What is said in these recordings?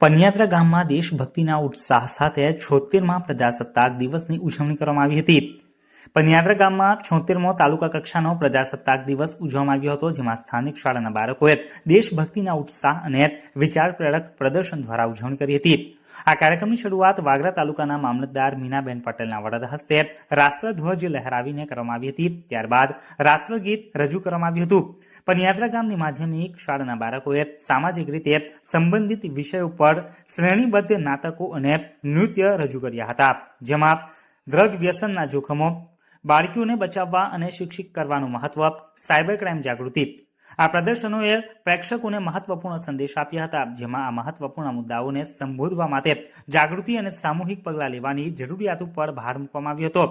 પનિયાત્રા ગામમાં દેશભક્તિના ઉત્સાહ સાથે છોતેરમાં પ્રજાસત્તાક દિવસની ઉજવણી કરવામાં આવી હતી. પનિયાત્રા ગામમાં છોતેરમો તાલુકા કક્ષાનો પ્રજાસત્તાક દિવસ ઉજવવામાં આવ્યો હતો, જેમાં સ્થાનિક શાળાના બાળકોએ દેશભક્તિના ઉત્સાહ અને વિચાર પ્રેરક પ્રદર્શન દ્વારા ઉજવણી કરી હતી. આ કાર્યક્રમની શરૂઆત વાગરા તાલુકાના મામલતદાર મીનાબેન પટેલના વડદ હસ્તે રાષ્ટ્રધ્વજ લહેરાવીને કરવામાં આવી હતી. ત્યારબાદ રાષ્ટ્રગીત રજૂ કરવામાં આવ્યું હતું. પનિયાત્રા ગામની માધ્યમિક શાળાના બાળકોએ સામાજિક રીતે સંબંધિત વિષય ઉપર શ્રેણીબદ્ધ નાટકો અને નૃત્ય રજૂ કર્યા હતા. જેમાં ડ્રગ વ્યસનના જોખમો, બાળકીઓને બચાવવા અને શિક્ષિત કરવાનું મહત્વ, સાયબર ક્રાઇમ જાગૃતિ આ પ્રદર્શનોએ પ્રેક્ષકોને મહત્વપૂર્ણ સંદેશ આપ્યા હતા, જેમાં આ મહત્વપૂર્ણ મુદ્દાઓને સંબોધવા માટે જાગૃતિ અને સામૂહિક પગલાં લેવાની જરૂરિયાત ઉપર ભાર મૂકવામાં આવ્યો હતો.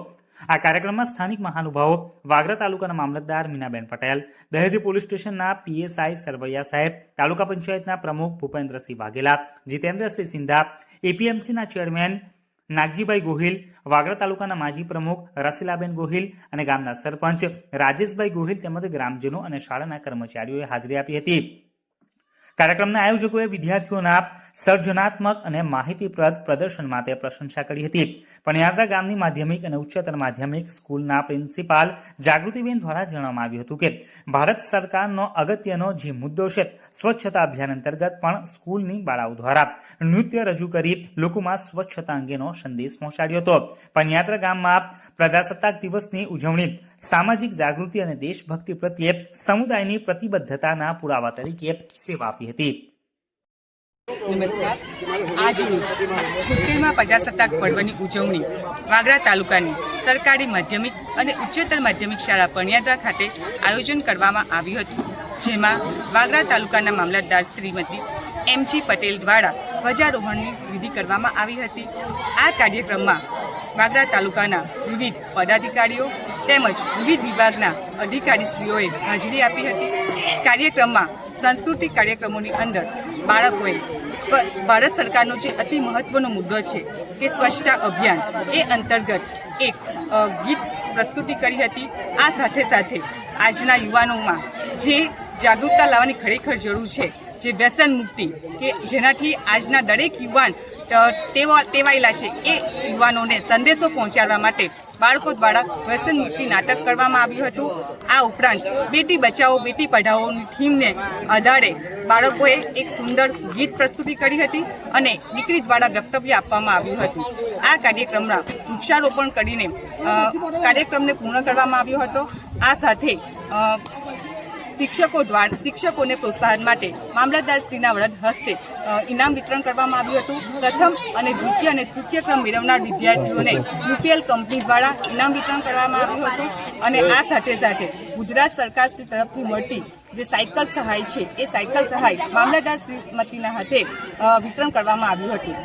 આ કાર્યક્રમમાં સ્થાનિક મહાનુભાવો, વાગરા તાલુકાના મામલતદાર મીનાબેન પટેલ, દહેજ પોલીસ સ્ટેશનના પીએસઆઈ સરવૈયા સાહેબ, તાલુકા પંચાયતના પ્રમુખ ભૂપેન્દ્રસિંહ વાઘેલા, જીતેન્દ્રસિંહ સિંધા, એપીએમસીના ચેરમેન નાગજીભાઈ ગોહિલ, વાગરા તાલુકાના માજી પ્રમુખ રસીલાબેન ગોહિલ અને ગામના સરપંચ રાજેશભાઈ ગોહિલ તેમજ ગ્રામજનો અને શાળાના કર્મચારીઓએ હાજરી આપી હતી. કાર્યક્રમના આયોજકોએ વિદ્યાર્થીઓના સર્જનાત્મક અને માહિતીપ્રદ પ્રદર્શન માટે પ્રશંસા કરી હતી. પણયાત્રા ગામની માધ્યમિક અને ઉચ્ચતર માધ્યમિક સ્કૂલના પ્રિન્સિપાલ જાગૃતિબેન દ્વારા જણાવવામાં આવ્યું હતું કે, ભારત સરકારનો અગત્યનો જે મુદ્દો છે, સ્વચ્છતા અભિયાન અંતર્ગત પણ સ્કૂલની બાળાઓ દ્વારા નૃત્ય રજૂ કરી લોકોમાં સ્વચ્છતા અંગેનો સંદેશ પહોંચાડ્યો હતો. પણયાત્રા ગામમાં પ્રજાસત્તાક દિવસની ઉજવણી, સામાજિક જાગૃતિ અને દેશભક્તિ પ્રત્યે સમુદાયની પ્રતિબદ્ધતાના પુરાવા તરીકે સેવા આપી હતી. નમસ્કાર. આજરોજ છોતેરમાં પ્રજાસત્તાક પર્વની ઉજવણી વાગરા તાલુકાની સરકારી માધ્યમિક અને ઉચ્ચતર માધ્યમિક શાળા પણિયાદરા ખાતે આયોજન કરવામાં આવ્યું હતું જેમાં વાગરા તાલુકાના મામલતદાર શ્રીમતી એમજી પટેલ દ્વારા ધ્વજારોહણની વિધિ કરવામાં આવી હતી. આ કાર્યક્રમમાં વાગરા તાલુકાના વિવિધ પદાધિકારીઓ તેમજ વિવિધ વિભાગના અધિકારીશ્રીઓએ હાજરી આપી હતી. કાર્યક્રમમાં સાંસ્કૃતિક કાર્યક્રમોની અંદર બાળકોએ ભારત સરકારનો જે અતિ મહત્વનો મુદ્દો છે કે સ્વચ્છતા અભિયાન એ અંતર્ગત એક ગીત પ્રસ્તુતિ કરી હતી. આ સાથે સાથે આજના યુવાનોમાં જે જાગૃતતા લાવવાની ખરેખર જરૂર છે, જે વ્યસન મુક્તિ કે જેનાથી આજના દરેક યુવાન ટેવાયેલા છે, એ યુવાનોને સંદેશો પહોંચાડવા માટે બાળકો દ્વારા વ્યસન મુક્તિ નાટક કરવામાં આવ્યું હતું. આ ઉપરાંત બેટી બચાવો, બેટી પઢાઓની થીમને આધારે બાળકોએ એક સુંદર ગીત પ્રસ્તુતિ કરી હતી અને દીકરી દ્વારા વક્તવ્ય આપવામાં આવ્યું હતું. આ કાર્યક્રમમાં વૃક્ષારોપણ કરીને કાર્યક્રમને પૂર્ણ કરવામાં આવ્યો હતો. આ સાથે શિક્ષકો દ્વારા શિક્ષકોને પ્રોત્સાહન માટે મામલતદારશ્રીના વરદ હસ્તે ઇનામ વિતરણ કરવામાં આવ્યું હતું. પ્રથમ અને દ્વિતીય અને તૃતીય ક્રમ મેળવનાર વિદ્યાર્થીઓને યુપીએલ કંપની દ્વારા ઇનામ વિતરણ કરવામાં આવ્યું હતું અને આ સાથે સાથે ગુજરાત સરકારશ્રી તરફથી મળતી જે સાયકલ સહાય છે, એ સાયકલ સહાય મામલતદાર શ્રીમતીના હાથે વિતરણ કરવામાં આવ્યું હતું.